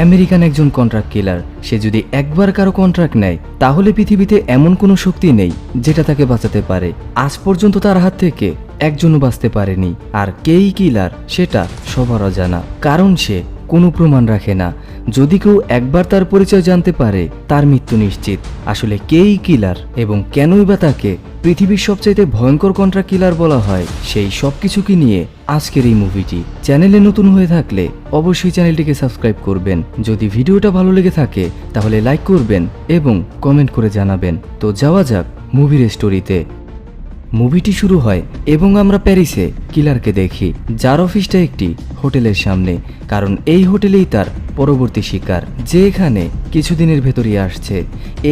American একজন contract কিলার সে যদি একবার কারও কন্ট্রাক্ট নেয়, তাহলে পৃথিবীতে এমন কোনো শক্তি নেই যেটা তাকে বাঁচাতে পারে। আজ পর্যন্ত তার হাত থেকে একজনও বাঁচতে পারেনি, আর কেই কিলার সেটা সবার অজানা। কারণ সে কোনো প্রমাণ রাখে না। যদি কেউ একবার তার পরিচয় জানতে পারে, তার মৃত্যু নিশ্চিত। আসলে কেই কিলার এবং কেনই বা তাকে পৃথিবীর সবচাইতে ভয়ঙ্কর কন্ট্রা কিলার বলা হয় সেই সব কিছুকে নিয়ে আজকের এই মুভিটি। চ্যানেলে নতুন হয়ে থাকলে অবশ্যই চ্যানেলটিকে সাবস্ক্রাইব করবেন। যদি ভিডিওটা ভালো লেগে থাকে, তাহলে লাইক করবেন এবং কমেন্ট করে জানাবেন। তো যাওয়া যাক মুভির স্টোরিতে মুভিটি শুরু হয় এবং আমরা প্যারিসে কিলারকে দেখি, যার অফিসটা একটি হোটেলের সামনে, কারণ এই হোটেলেই তার পরবর্তী শিকার, যে এখানে কিছুদিনের ভেতরই আসছে।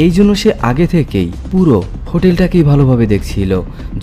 এই জন্য সে আগে থেকেই পুরো হোটেলটাকেই ভালোভাবে দেখছিল।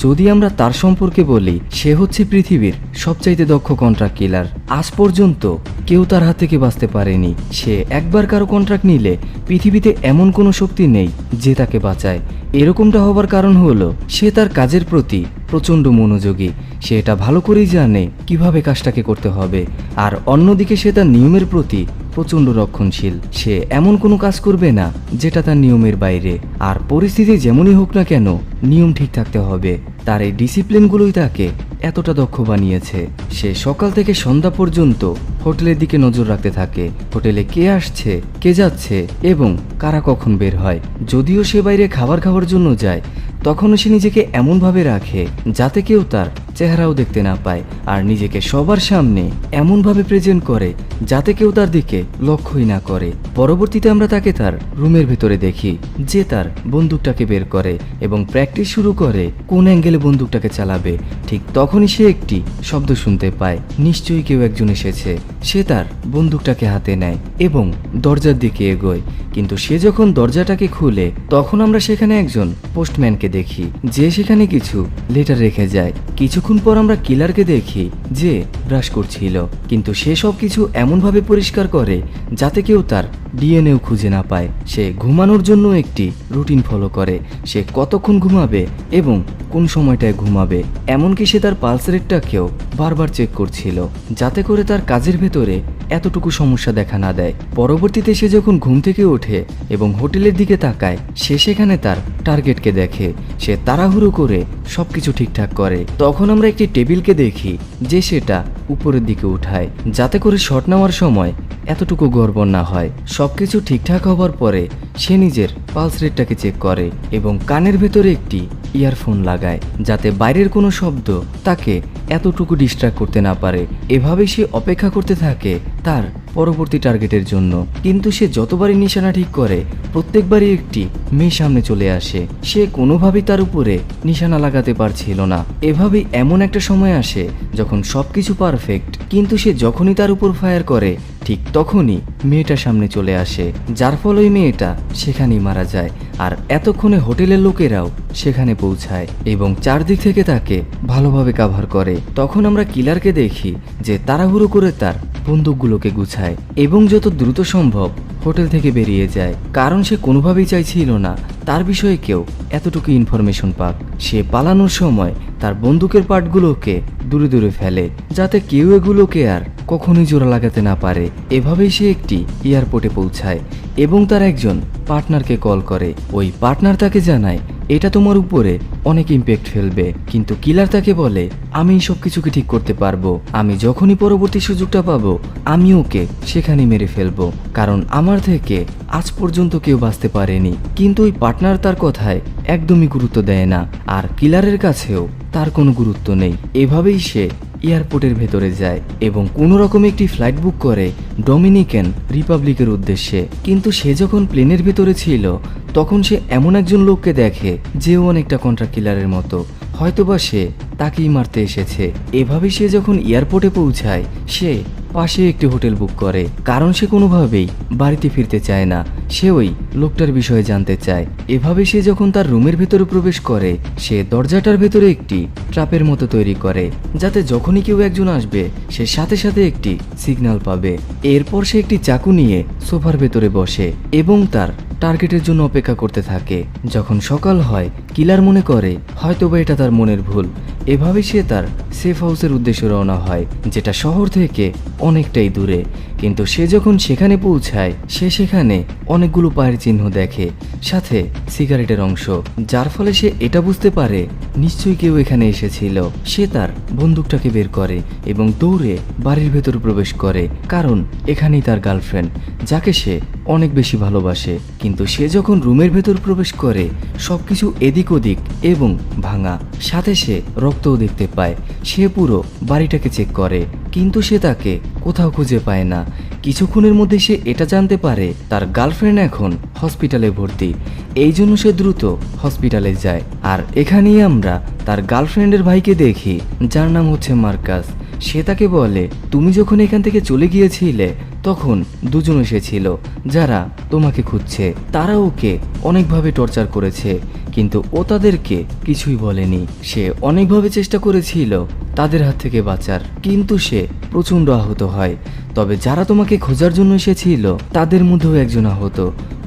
যদি আমরা তার সম্পর্কে বলি, সে হচ্ছে পৃথিবীর সবচাইতে দক্ষ কন্ট্রাক্ট কিলার আজ পর্যন্ত কেউ তার হাত থেকে বাঁচতে পারেনি। সে একবার কারও কন্ট্রাক্ট নিলে পৃথিবীতে এমন কোনো শক্তি নেই যে তাকে বাঁচায়। এরকমটা হবার কারণ হলো, সে তার কাজের প্রতি প্রচণ্ড মনোযোগী। সে এটা ভালো করেই জানে কীভাবে কাজটাকে করতে হবে। আর অন্যদিকে সে তার নিয়মের প্রতি প্রচণ্ড রক্ষণশীল। সে এমন কোনো কাজ করবে না যেটা তার নিয়মের বাইরে। আর পরিস্থিতি যেমনই হোক না কেন, নিয়ম ঠিক থাকতে হবে। তার এই ডিসিপ্লিনগুলোই তাকে এতটা দক্ষ বানিয়েছে। সে সকাল থেকে সন্ধ্যা পর্যন্ত হোটেলের দিকে নজর রাখতে থাকে। হোটেলে কে আসছে, কে যাচ্ছে এবং কারা কখন বের হয়। যদিও সে বাইরে খাবার খাওয়ার জন্য যায় তখনও সে নিজেকে এমনভাবে রাখে যাতে কেউ তার চেহারাও দেখতে না পায় আর নিজেকে সবার সামনে এমনভাবে প্রেজেন্ট করে যাতে কেউ তার দিকে লক্ষ্যই না করে। পরবর্তীতে আমরা তাকে তার রুমের ভেতরে দেখি যে তার বন্দুকটাকে বের করে এবং প্র্যাকটিস শুরু করে কোন অ্যাঙ্গেলে বন্দুকটাকে চালাবে। ঠিক তখনই সে একটি শব্দ শুনতে পায়। নিশ্চয়ই কেউ একজন এসেছে। সে তার বন্দুকটাকে হাতে নেয় এবং দরজার দিকে এগোয়। কিন্তু সে যখন দরজাটাকে খুলে তখন আমরা সেখানে একজন পোস্টম্যানকে দেখি যে সেখানে কিছু লেটার রেখে যায়। কিছুক্ষণ পর আমরা কিলারকে দেখি যে ব্রাশ করছিল। কিন্তু সে সব কিছু এমনভাবে পরিষ্কার করে যাতে কেউ তার ডিএনএও খুঁজে না পায়। সে ঘুমানোর জন্য একটি রুটিন ফলো করে। সে কতক্ষণ ঘুমাবে এবং কোন সময়টায় ঘুমাবে, এমনকি সে তার পালস রেটটাকেও বারবার চেক করছিল, যাতে করে তার কাজের ভেতরে এতটুকু সমস্যা দেখা না দেয়। পরবর্তীতে সে যখন ঘুম থেকে ওঠে এবং হোটেলের দিকে তাকায়, সে সেখানে তার টার্গেটকে দেখে। সে তাড়াহুড়ো করে সবকিছু ঠিকঠাক করে। তখন আমরা একটি টেবিলকে দেখি, যে সেটা উপরের দিকে উঠায়। যাতে করে শট নেওয়ার সময় এতটুকু গর্ব না হয়। সবকিছু ঠিকঠাক হবার পরে সে নিজের পালস রেটটাকে চেক করে এবং কানের ভেতরে একটি ইয়ারফোন লাগায়, যাতে বাইরের কোনো শব্দ তাকে এতটুকু ডিস্ট্রাক্ট করতে না পারে। এভাবে সে অপেক্ষা করতে থাকে তার পরবর্তী টার্গেটের জন্য। কিন্তু সে যতবারই নিশানা ঠিক করে, প্রত্যেকবারই একটি মেয়ে সামনে চলে আসে। সে কোনোভাবেই তার উপরে নিশানা লাগাতে পারছিল না। এভাবেই এমন একটা সময় আসে যখন সব কিছু পারফেক্ট কিন্তু সে যখনই তার উপর ফায়ার করে ঠিক তখনই মেয়েটা সামনে চলে আসে। যার ফলে মেয়েটা সেখানেই মারা যায় আর এতক্ষণে হোটেলের লোকেরাও সেখানে পৌঁছায় এবং চারদিক থেকে তাকে ভালোভাবে কাভার করে। তখন আমরা কিলারকে দেখি যে তাড়াহুড়ো করে তার বন্দুকগুলোকে গুছায় এবং যত দ্রুত সম্ভব হোটেল থেকে বেরিয়ে যায়। কারণ সে কোনোভাবেই চাইছিল না, তার বিষয়ে কেউ এতটুকু ইনফরমেশন পাক। সে পালানোর সময় তার বন্দুকের পার্টগুলোকে দূরে দূরে ফেলে, যাতে কেউ এগুলোকে আর কখনোই জোড়া লাগাতে না পারে। এভাবেই সে একটি এয়ারপোর্টে পৌঁছায় এবং তার একজন পার্টনারকে কল করে। ওই পার্টনার তাকে জানায়, এটা তোমার উপরে অনেক ইম্প্যাক্ট ফেলবে। কিন্তু কিলার তাকে বলে, আমি সব কিছুকে ঠিক করতে পারব। আমি যখনই পরবর্তী সুযোগটা পাবো, আমি ওকে সেখানে মেরে ফেলব। কারণ আমার থেকে আজ পর্যন্ত কেউ বাঁচতে পারেনি। কিন্তু ওই পার্টনার তার কথায় একদমই গুরুত্ব দেয় না। আর কিলারের কাছেও তার কোনো গুরুত্ব নেই। এভাবেই সে এয়ারপোর্টের ভেতরে যায় এবং কোনো রকম একটি ফ্লাইট বুক করে ডমিনিকান রিপাবলিকের উদ্দেশ্যে। কিন্তু সে যখন প্লেনের ভেতরে ছিল, তখন সে এমন একজন লোককে দেখে যেও অনেকটা কন্ট্রাক্ট কিলারের মতো। হয়তোবা সে তাকেই মারতে এসেছে। এভাবে সে যখন এয়ারপোর্টে পৌঁছায়, সে পাশে একটি হোটেল বুক করে। কারণ সে কোনোভাবেই বাড়িতে ফিরতে চায় না। সে ওই লোকটার বিষয়ে জানতে চায়। এভাবে সে যখন তার রুমের ভেতরে প্রবেশ করে, সে দরজাটার ভেতরে একটি ট্রাপের মতো তৈরি করে, যাতে যখনই কেউ একজন আসবে, সে সাথে সাথে একটি সিগন্যাল পাবে। এরপর সে একটি চাকু নিয়ে সোফার ভেতরে বসে এবং তার টার্গেটের জন্য অপেক্ষা করতে থাকে। যখন সকাল হয়, কিলার মনে করে, হয়তোবা এটা তার মনের ভুল। এভাবে সে তার সেফ হাউসের উদ্দেশ্যে রওনা হয়, যেটা শহর থেকে অনেকটাই দূরে। কিন্তু সে যখন সেখানে পৌঁছায়, সে সেখানে অনেকগুলো পায়ের চিহ্ন দেখে, সাথে সিগারেটের অংশ। যার ফলে সে এটা বুঝতে পারে, নিশ্চয়ই কেউ এখানে এসেছিল। সে তার বন্দুকটাকে বের করে এবং দৌড়ে বাড়ির ভেতর প্রবেশ করে, কারণ এখানেই তার গার্লফ্রেন্ড, যাকে সে অনেক বেশি ভালোবাসে। কিন্তু সে যখন রুমের ভেতর প্রবেশ করে, সবকিছু এদিক ওদিক এবং ভাঙা। সাথে সে রক্তও দেখতে পায়। সে পুরো বাড়িটাকে চেক করে। কিন্তু সে তাকে কোথাও খুঁজে পায় না। কিছুক্ষণের মধ্যে সে এটা জানতে পারে, তার গার্লফ্রেন্ড এখন হসপিটালে ভর্তি। এই জন্য সে দ্রুত হসপিটালে যায়। আর এখানেই আমরা তার গার্লফ্রেন্ডের ভাইকে দেখি, যার নাম হচ্ছে মার্কাস। সে তাকে বলে, তুমি যখন এখান থেকে চলে গিয়েছিলে, তখন দুজন এসেছিল, যারা তোমাকে খুঁজছে। তারা ওকে অনেকভাবে টর্চার করেছে। কিন্তু ও তাদেরকে কিছুই বলেনি। সে অনেকভাবে চেষ্টা করেছিল তাদের হাত থেকে বাঁচার, কিন্তু সে প্রচণ্ড আহত হয়। তবে যারা তোমাকে খোঁজার জন্য এসেছিল, তাদের মধ্যেও একজন আহত।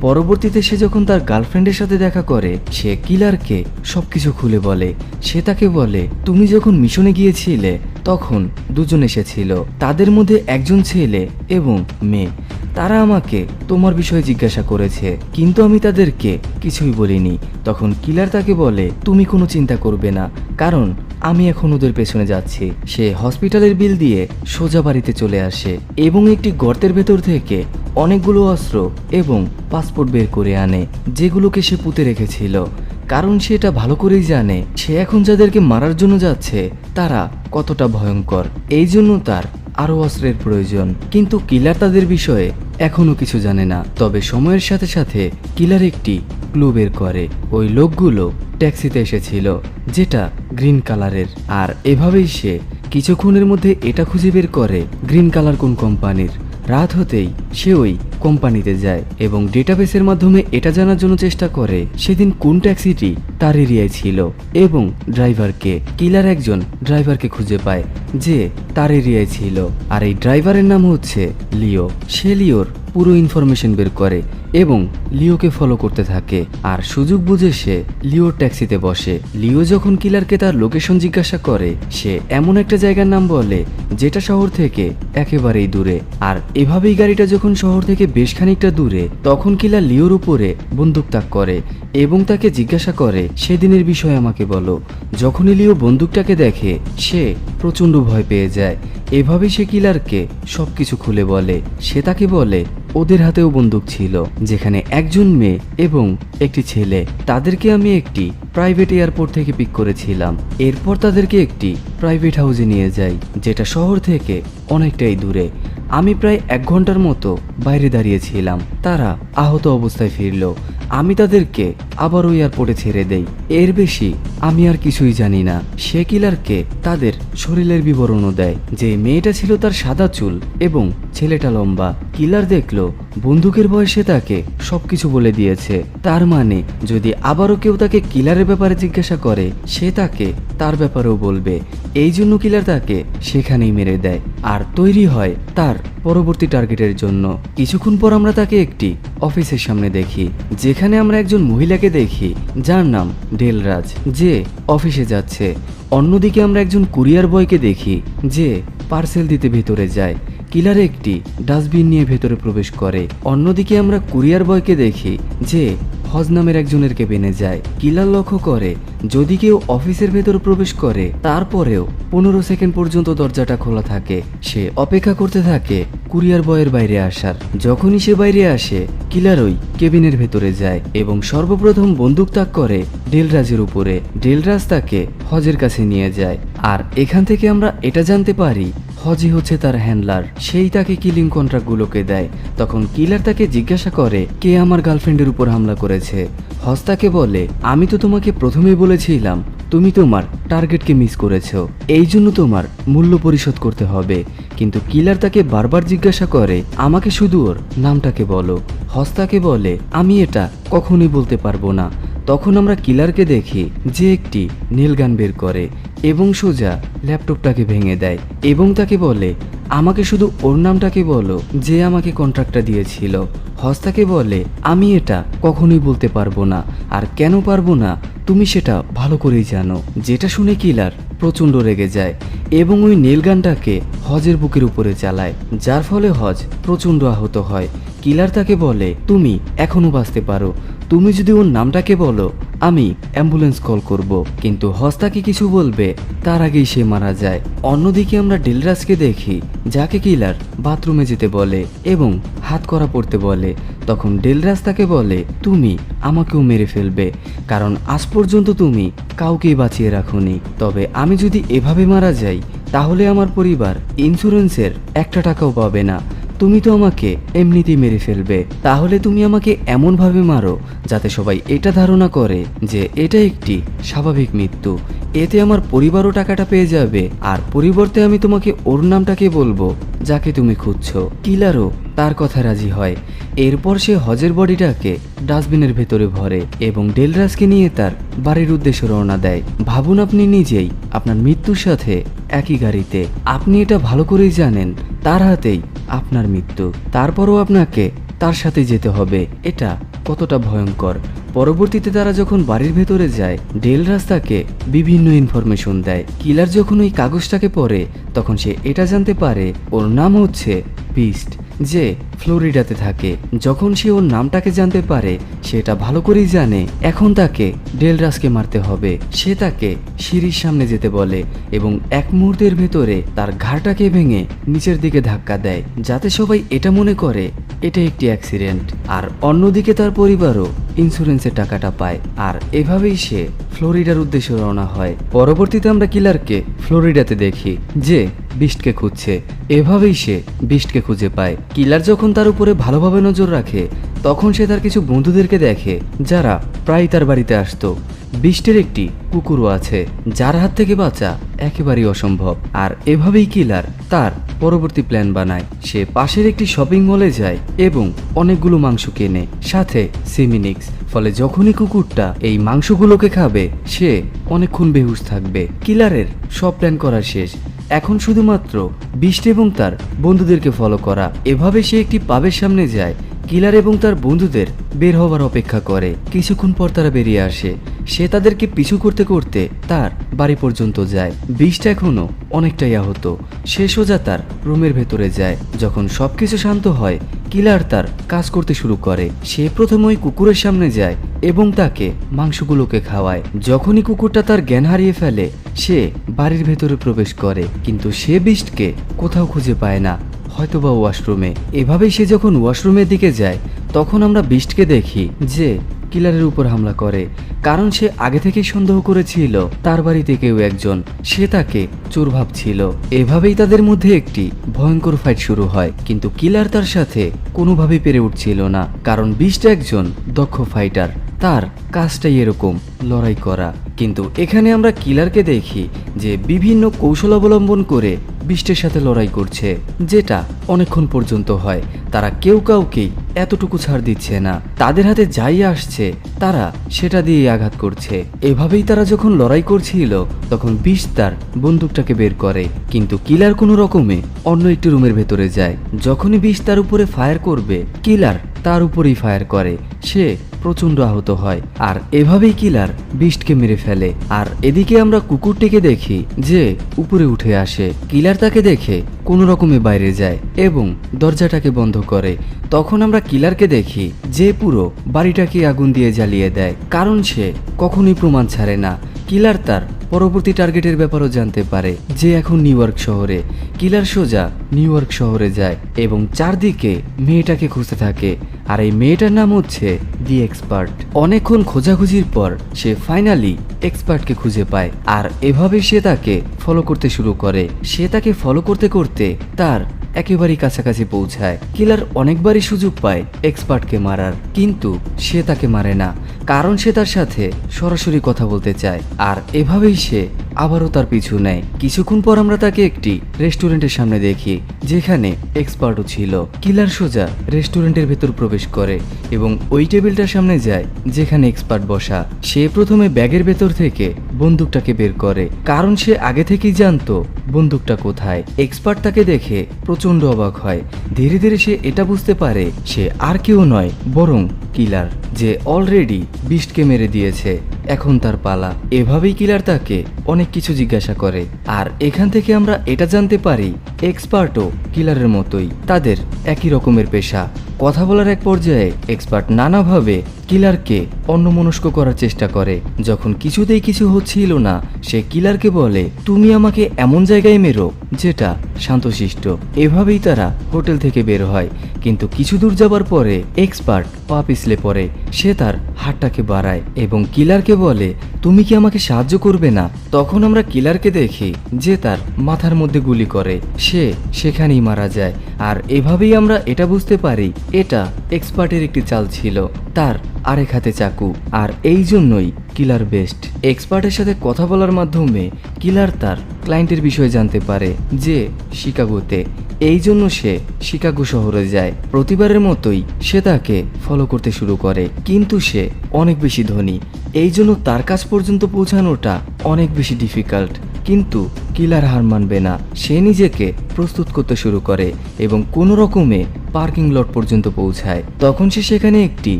পরবর্তীতে সে যখন তার গার্লফ্রেন্ডের সাথে দেখা করে, সে কিলারকে সবকিছু খুলে বলে। সে তাকে বলে, তুমি যখন মিশনে গিয়েছিলে, তখন দুজন এসেছিল। তাদের মধ্যে একজন ছেলে এবং মেয়ে। তারা আমাকে তোমার বিষয়ে জিজ্ঞাসা করেছে, কিন্তু আমি তাদেরকে কিছুই বলিনি। তখন কিলার তাকে বলে, তুমি কোনো চিন্তা করবে না, কারণ আমি এখন ওদের পেছনে যাচ্ছি। সে হসপিটালের বিল দিয়ে সোজা বাড়িতে চলে আসে এবং একটি গর্তের ভেতর থেকে অনেকগুলো অস্ত্র এবং পাসপোর্ট বের করে আনে, যেগুলোকে সে পুঁতে রেখেছিল। কারণ সে এটা ভালো করেই জানে, সে এখন যাদেরকে মারার জন্য যাচ্ছে, তারা কতটা ভয়ঙ্কর। এই জন্য তার আরও অস্ত্রের প্রয়োজন। কিন্তু কিলার তাদের বিষয়ে এখনও কিছু জানে না। তবে সময়ের সাথে সাথে কিলার একটি ক্লু বের করে। ওই লোকগুলো ট্যাক্সিতে এসেছিল, যেটা গ্রিন কালারের। আর এভাবেই সে কিছুক্ষণের মধ্যে এটা খুঁজে বের করে গ্রিন কালার কোন কোম্পানির। রাত হতেই সে ওই কোম্পানিতে যায় এবং ডেটাবেসের মাধ্যমে এটা জানার জন্য চেষ্টা করে, সেদিন কোন ট্যাক্সিটি তার এরিয়ায় ছিল এবং ড্রাইভারকে কিলার একজন ড্রাইভারকে খুঁজে পায় যে তার এরিয়ায় ছিল। আর এই ড্রাইভারের নাম হচ্ছে লিও। সে লিওর পুরো ইনফরমেশন বের করে এবং লিওকে ফলো করতে থাকে। আর সুযোগ বুঝে সে লিওর ট্যাক্সিতে বসে। লিও যখন কিলারকে তার লোকেশন জিজ্ঞাসা করে, সে এমন একটা জায়গার নাম বলে, যেটা শহর থেকে একেবারেই দূরে। আর এভাবেই গাড়িটা যখন শহর থেকে বেশ খানিকটা দূরে, তখন কিলার লিওর উপরে বন্দুক তাক করে এবং তাকে জিজ্ঞাসা করে, সেদিনের বিষয়ে আমাকে বলো। যখনই লিও বন্দুকটাকে দেখে, সে প্রচণ্ড ভয় পেয়ে যায়। এভাবে সে কিলারকে সবকিছু খুলে বলে। সে তাকে বলে, ওদের হাতেও বন্দুক ছিল, যেখানে একজন মেয়ে এবং একটি ছেলে। তাদেরকে আমি একটি প্রাইভেট এয়ারপোর্ট থেকে পিক করেছিলাম। এরপর তাদেরকে একটি প্রাইভেট হাউসে নিয়ে যাই, যেটা শহর থেকে অনেকটাই দূরে। আমি প্রায় এক ঘণ্টার মতো বাইরে দাঁড়িয়েছিলাম। তারা আহত অবস্থায় ফিরল। আমি তাদেরকে আবারও এয়ারপোর্টে ছেড়ে দেই। এর বেশি আমি আর কিছুই জানি না। সে কিলারকে তাদের শরীরের বিবরণও দেয় যে মেয়েটা ছিল তার সাদা চুল এবং ছেলেটা লম্বা। কিলার দেখল, বন্দুকের বয়সে তাকে সবকিছু বলে দিয়েছে। তার মানে যদি আবারও কেউ তাকে কিলারের ব্যাপারে জিজ্ঞাসা করে, সে তাকে তার ব্যাপারেও বলবে। এই জন্য কিলার তাকে সেখানেই মেরে দেয়। আর তৈরি হয় তার পরবর্তী টার্গেটের জন্য। কিছুক্ষণ পর আমরা তাকে একটি অফিসের সামনে দেখি যেখানে আমরা একজন মহিলাকে দেখি, যার নাম ডেলরাজ, যে অফিসে যাচ্ছে। অন্যদিকে আমরা একজন কুরিয়ার বয়কে দেখি, যে পার্সেল দিতে ভেতরে যায়। কিলার একটি ডাস্টবিন নিয়ে ভেতরে প্রবেশ করে। অন্যদিকে আমরা কুরিয়ার বয়কে দেখি, যে হজ নামের একজনের কেবিনে যায়। কিলার লক্ষ্য করে, যদি কেউ অফিসের ভেতর প্রবেশ করে, তারপরেও পনেরো সেকেন্ড পর্যন্ত দরজাটা খোলা থাকে। সে অপেক্ষা করতে থাকে কুরিয়ার বয়ের বাইরে আসার। যখনই সে বাইরে আসে কিলার ওই কেবিনের ভেতরে যায় এবং সর্বপ্রথম বন্দুক তাক করে ডেলরাজের উপরে। ডেলরাজ তাকে হজের কাছে নিয়ে যায়। আর এখান থেকে আমরা এটা জানতে পারি হজি হচ্ছে তার হ্যান্ডলার। সেই তাকে কিলিং কন্ট্রাক্টগুলোকে দেয়। তখন কিলার তাকে জিজ্ঞাসা করে, কে আমার গার্লফ্রেন্ডের উপর হামলা করেছে? হজ হস্তাকে বলে, আমি তো তোমাকে প্রথমে বলেছিলাম, তুমি তোমার টার্গেটকে মিস করেছ। এই জন্য তোমার মূল্য পরিশোধ করতে হবে। কিন্তু কিলার তাকে বারবার জিজ্ঞাসা করে, আমাকে শুধু ওর নামটাকে বলো। হস্তাকে বলে, আমি এটা কখনই বলতে পারব না। তখন আমরা কিলারকে দেখি যে একটি নীলগান বের করে এবং সোজা ল্যাপটপটাকে ভেঙে দেয় এবং তাকে বলে, আমাকে শুধু ওর নামটাকে বলো যে আমাকে কন্ট্রাক্টটা দিয়েছিল। হস্তাকে বলে, আমি এটা কখনোই বলতে পারব না। আর কেন পারব না? তুমি সেটা ভালো করেই জানো। যেটা শুনে কিলার প্রচণ্ড রেগে যায় এবং ওই নীলগানটাকে হজের বুকের উপরে চালায়, যার ফলে হজ প্রচণ্ড আহত হয়। কিলার তাকে বলে, তুমি এখনও বাঁচতে পারো। তুমি যদি ওর নামটাকে বলো, আমি অ্যাম্বুলেন্স কল করব। কিন্তু হস্তাকে কিছু বলবে, তার আগেই সে মারা যায়। অন্যদিকে আমরা ডেলরাজকে দেখি, যাকে কিলার বাথরুমে যেতে বলে এবং হাত করা পড়তে বলে। তখন ডেলরাজ তাকে বলে, তুমি আমাকেও মেরে ফেলবে, কারণ আজ পর্যন্ত তুমি কাউকেই বাঁচিয়ে রাখোনি। তবে আমি যদি এভাবে মারা যাই, তাহলে আমার পরিবার ইন্স্যুরেন্সের একটা টাকাও পাবে না। তুমি তো আমাকে এমনিতেই মেরে ফেলবে। তাহলে তুমি আমাকে এমনভাবে মারো যাতে সবাই এটা ধারণা করে যে এটা একটি স্বাভাবিক মৃত্যু। এতে আমার পরিবারও টাকাটা পেয়ে যাবে। আর পরিবর্তে আমি তোমাকে ওর নামটাকে বলব, যাকে তুমি খুঁজছো। কিলারও তার কথা রাজি হয়। এরপর সে হজের বডিটাকে ডাস্টবিনের ভেতরে ভরে এবং ডেলরাজকে নিয়ে তার বাড়ির উদ্দেশ্যে রওনা দেয়। ভাবুন আপনি নিজেই আপনার মৃত্যুর সাথে একই গাড়িতে। আপনি এটা ভালো করেই জানেন, তার হাতেই আপনার মৃত্যু। তারপরও আপনাকে তার সাথে যেতে হবে, এটা কতটা ভয়ঙ্কর। পরবর্তীতে তারা যখন বাড়ির ভেতরে যায় ডেল রাস্তাকে বিভিন্ন ইনফরমেশন দেয়। কিলার যখন ওই কাগজটাকে পড়ে, তখন সে এটা জানতে পারে, ওর নাম হচ্ছে পিস্ট যে ফ্লোরিডাতে থাকে। যখন সে ওর নামটাকে জানতে পারে, সেটা ভালো করেই জানে। এখন তাকে ডেলরাসকে মারতে হবে। সে তাকে সিঁড়ির সামনে যেতে বলে এবং এক মুহূর্তের ভেতরে তার ঘাড়টাকে ভেঙে নিচের দিকে ধাক্কা দেয়, যাতে সবাই এটা মনে করে, এটা একটি অ্যাক্সিডেন্ট। আর অন্যদিকে তার পরিবারও ইন্স্যুরেন্সের টাকাটা পায়। আর এভাবেই সে ফ্লোরিডার উদ্দেশ্যে রওনা হয়। পরবর্তীতে আমরা কিলারকে ফ্লোরিডাতে দেখি, যে বিস্টকে খুঁজছে। এভাবেই সে বিস্টকে খুঁজে পায়। কিলার যখন তার উপরে ভালোভাবে নজর রাখে, তখন সে তার কিছু বন্ধুদেরকে দেখে, যারা প্রায় তার বাড়িতে আসতো। বিস্টের একটি কুকুরও আছে, যার হাত থেকে বাঁচা একেবারেই অসম্ভব। আর এভাবেই কিলার তার পরবর্তী প্ল্যান বানায়। সে পাশের একটি শপিং মলে যায় এবং অনেকগুলো মাংস কেনে, সাথে সিমিনিক্স। ফলে যখনই কুকুরটা এই মাংসগুলোকে খাবে, সে অনেকক্ষণ বেহুশ থাকবে। কিলারের সব প্ল্যান করা শেষ। এখন শুধুমাত্র বিষ্ট এবং তার বন্ধুদেরকে ফলো করা। এভাবে সে একটি পাবের সামনে যায় কিলার এবং তার বন্ধুদের বের হওয়ার অপেক্ষা করে। কিছুক্ষণ পর তারা বেরিয়ে আসে। সে তাদেরকে পিছু করতে করতে তার বাড়ি পর্যন্ত যায়। বিষটা এখনও অনেকটাই আহত। সে সোজা তার রুমের ভেতরে যায়। যখন সবকিছু শান্ত হয়, কিলার তার কাজ করতে শুরু করে। সে প্রথমে ওই কুকুরের সামনে যায় এবং তাকে মাংসগুলোকে খাওয়ায়। যখনই কুকুরটা তার জ্ঞান হারিয়ে ফেলে, সে বাড়ির ভেতরে প্রবেশ করে। কিন্তু সে বিষ্টকে কোথাও খুঁজে পায় না। হয়তোবা ওয়াশরুমে। এভাবেই সে যখন ওয়াশরুমের দিকে যায়, তখন আমরা বিষ্টকে দেখি যে কিলারের উপর হামলা করে। কারণ সে আগে থেকেই সন্দেহ করেছিল, তার বাড়িতে কেউ একজন। সে তাকে চোর ভাবছিল। এভাবেই তাদের মধ্যে একটি ভয়ঙ্কর ফাইট শুরু হয়। কিন্তু কিলার তার সাথে কোনোভাবেই পেরে উঠছিল না। কারণ বিষ্ট একজন দক্ষ ফাইটার তার কাজটাই এরকম লড়াই করা। কিন্তু এখানে আমরা কিলারকে দেখি যে বিভিন্ন কৌশল অবলম্বন করে বিষ্টের সাথে লড়াই করছে, যেটা অনেকক্ষণ পর্যন্ত হয়। তারা কেউ কাউকেই এতটুকু ছাড় দিচ্ছে না। তাদের হাতে যাই আসছে, তারা সেটা দিয়ে আঘাত করছে। এভাবেই তারা যখন লড়াই করছিল, তখন বিষ তার বন্দুকটাকে বের করে, কিন্তু কিলার কোনো রকমে অন্য একটি রুমের ভেতরে যায়। যখনই বিষ তার উপরে ফায়ার করবে, কিলার তার উপরেই ফায়ার করে। সে প্রচণ্ড আহত হয়। আর এভাবেই কিলার বিষ্টকে মেরে ফেলে। আর এদিকে আমরা কুকুরটিকে দেখি যে উপরে উঠে আসে। কিলার তাকে দেখে কোনো রকমে বাইরে যায় এবং দরজাটাকে বন্ধ করে। তখন আমরা কিলারকে দেখি যে পুরো বাড়িটাকে আগুন দিয়ে জ্বালিয়ে দেয়। কারণ সে কখনোই প্রমাণ ছাড়ে না। কিলার তার পরবর্তী টার্গেটের ব্যাপারও জানতে পারে যে এখন নিউ ইয়র্ক শহরে কিলার সোজা নিউ ইয়র্ক শহরে যায় এবং চারদিকে মেয়েটাকে খুঁজতে থাকে। আর এই মেয়েটার নাম হচ্ছে দি এক্সপার্ট। অনেকক্ষণ খোঁজাখুঁজির পর সে ফাইনালি এক্সপার্টকে খুঁজে পায় আর এভাবে সে তাকে ফলো করতে শুরু করে। সে তাকে ফলো করতে করতে তার একেবারেই কাছাকাছি পৌঁছায়। কিলার অনেকবারই সুযোগ পায় এক্সপার্টকে মারার, কিন্তু সে তাকে মারে না। কারণ সে তার সাথে সরাসরি কথা বলতে চায়, আর এভাবেই সে আবারও তার পিছু নেয়। কিছুক্ষণ পর আমরা তাকে একটি রেস্টুরেন্টের সামনে দেখি, যেখানে এক্সপার্টও ছিল। কিলার সোজা রেস্টুরেন্টের ভেতর প্রবেশ করে এবং ওই টেবিলটার সামনে যায়, যেখানে এক্সপার্ট বসা। সে প্রথমে ব্যাগের ভেতর থেকে বন্দুকটাকে বের করে। কারণ সে আগে থেকেই জানতো বন্দুকটা কোথায়। এক্সপার্ট তাকে দেখে প্রচণ্ড অবাক হয়। ধীরে ধীরে সে এটা বুঝতে পারে, সে আর কেউ নয়, বরং কিলার, যে অলরেডি বিস্টকে মেরে দিয়েছে। এখন তার পালা। এভাবেই কিলার তাকে অনেক কিছু জিজ্ঞাসা করে। আর এখান থেকে আমরা এটা জানতে পারি, এক্সপার্টও কিলারের মতোই, তাদের একই রকমের পেশা। কথা বলার এক পর্যায়ে এক্সপার্ট নানাভাবে কিলারকে অন্যমনস্ক করার চেষ্টা করে। যখন কিছুতেই কিছু হচ্ছিল না, সে কিলারকে বলে, তুমি আমাকে এমন জায়গায় মেরো যেটা শান্তশিষ্ট। এভাবেই তারা হোটেল থেকে বের হয়, কিন্তু কিছু দূর যাবার পরে এক্সপার্ট পা পিছলে পড়ে। সে তার হাতটাকে বাড়ায় এবং কিলারকে বলে, তুমি কি আমাকে সাহায্য করবে না? তখন আমরা কিলারকে দেখি যে তার মাথার মধ্যে গুলি করে। সে সেখানেই মারা যায়। আর এভাবেই আমরা এটা বুঝতে পারি, এটা এক্সপার্টের একটি চাল ছিল, তার আরেক হাতে চাকু। আর এই জন্যই কিলার বেস্ট। এক্সপার্টের সাথে কথা বলার মাধ্যমে কিলার তার ক্লায়েন্টের বিষয়ে জানতে পারে যে শিকাগোতে এই জন্য সে শিকাগো শহরে যায়। প্রতিবারের মতোই সে তাকে ফলো করতে শুরু করে। কিন্তু সে অনেক বেশি ধনী। এই জন্য তার কাছ পর্যন্ত পৌঁছানোটা অনেক বেশি ডিফিকাল্ট কিন্তু কিলার হার মানবে না। সে নিজেকে প্রস্তুত করতে শুরু করে এবং কোনো রকমে পার্কিং লট পর্যন্ত পৌঁছায়। তখন সে সেখানে একটি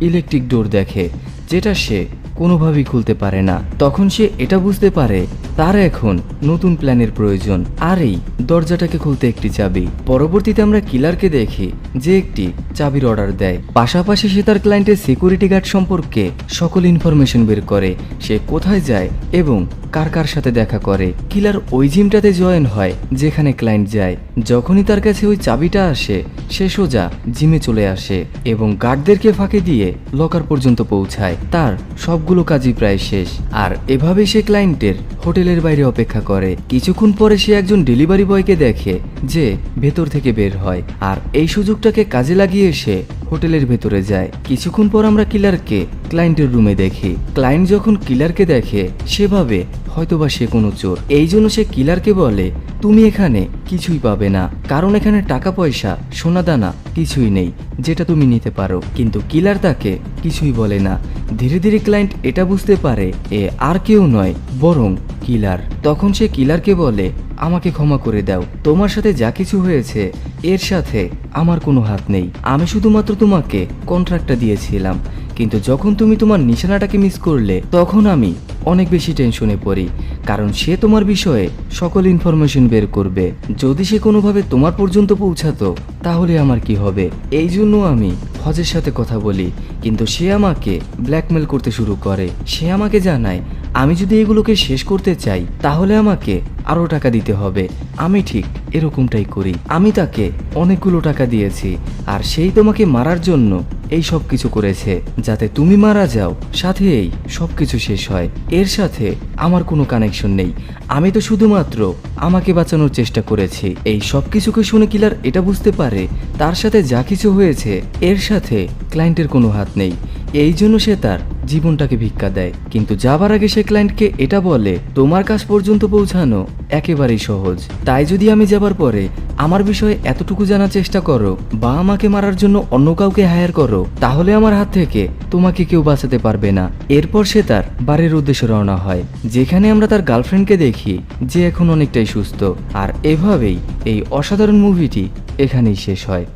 ইলেকট্রিক ডোর দেখে, যেটা সে কোনোভাবেই খুলতে পারে না। তখন সে এটা বুঝতে পারে, তার এখন নতুন প্ল্যানের প্রয়োজন। আর এই দরজাটাকে খুলতে একটি চাবি। পরবর্তীতে আমরা কিলারকে দেখি যে একটি চাবির অর্ডার দেয়। পাশাপাশি সে তার ক্লায়েন্টের সিকিউরিটি গার্ড সম্পর্কে সকল ইনফরমেশন বের করে, সে কোথায় যায় এবং কার কার সাথে দেখা করে। কিলার ওই জিমটাতে জয়েন হয়, যেখানে ক্লায়েন্ট যায়। যখনই তার কাছে ওই চাবিটা আসে, সে সোজা জিমে চলে আসে এবং গার্ডদেরকে ফাঁকে দিয়ে লকার পর্যন্ত পৌঁছায়। তার সবগুলো কাজই প্রায় শেষ। আর এভাবে সে ক্লায়েন্টের হোটেলের বাইরে অপেক্ষা করে। কিছুক্ষণ পরে সে একজন ডেলিভারি বয়কে দেখে যে ভেতর থেকে বের হয়। আর এই সুযোগটাকে কাজে লাগিয়ে সে হোটেলের ভেতরে যায়। কিছুক্ষণ পর আমরা কিলারকে ক্লায়েন্টের রুমে দেখি। ক্লায়েন্ট যখন কিলারকে দেখে, সেভাবে হয়তোবা সে কোনো চোর। এই জন্য সে কিলারকে বলে তুমি এখানে কিছুই পাবে না, কারণ এখানে টাকা পয়সা সোনাদানা কিছুই নেই, যেটা তুমি নিতে পারো। কিন্তু কিলার তাকে কিছুই বলে না। ধীরে ধীরে ক্লায়েন্ট এটা বুঝতে পারে, এ আর কেউ নয়, বরং কিলার। তখন সে কিলারকে বলে, আমাকে ক্ষমা করে দাও। তোমার সাথে যা কিছু হয়েছে, এর সাথে আমার কোনো হাত নেই। আমি শুধুমাত্র তোমাকে কন্ট্রাক্টটা দিয়েছিলাম। কিন্তু যখন তুমি তোমার নিশানাটাকে মিস করলে, তখন আমি অনেক বেশি টেনশনে পড়ি। কারণ সে তোমার বিষয়ে সকল ইনফরমেশন বের করবে। যদি সে কোনোভাবে তোমার পর্যন্ত পৌঁছাতো, তাহলে আমার কি হবে? এই জন্য আমি হজের সাথে কথা বলি, কিন্তু সে আমাকে ব্ল্যাকমেল করতে শুরু করে। সে আমাকে জানায়, আমি যদি এগুলোকে শেষ করতে চাই, তাহলে আমাকে আরও টাকা দিতে হবে। আমি ঠিক এরকমটাই করি। আমি তাকে অনেকগুলো টাকা দিয়েছি, আর সেই তোমাকে মারার জন্য এই সব কিছু করেছে। যাতে তুমি মারা যাও, সাথে এই সব কিছু শেষ হয়। এর সাথে আমার কোনো কানেকশন নেই। আমি তো শুধুমাত্র আমাকে বাঁচানোর চেষ্টা করেছি। এই সব কিছুকে শুনে কিলার এটা বুঝতে পারে, তার সাথে যা কিছু হয়েছে, এর সাথে ক্লায়েন্টের কোনো হাত নেই। এই জন্য সে তার জীবনটাকে ভিক্ষা দেয়। কিন্তু যাবার আগে সে ক্লায়েন্টকে এটা বলে, তোমার কাছ পর্যন্ত পৌঁছানো একেবারেই সহজ। তাই যদি আমি যাবার পরে আমার বিষয়ে এতটুকু জানার চেষ্টা করো বা আমাকে মারার জন্য অন্য কাউকে হায়ার করো, তাহলে আমার হাত থেকে তোমাকে কেউ বাঁচাতে পারবে না। এরপর সে তার বাড়ির উদ্দেশ্যে রওনা হয়, যেখানে আমরা তার গার্লফ্রেন্ডকে দেখি, যে এখন অনেকটাই সুস্থ। আর এভাবেই এই অসাধারণ মুভিটি এখানেই শেষ হয়।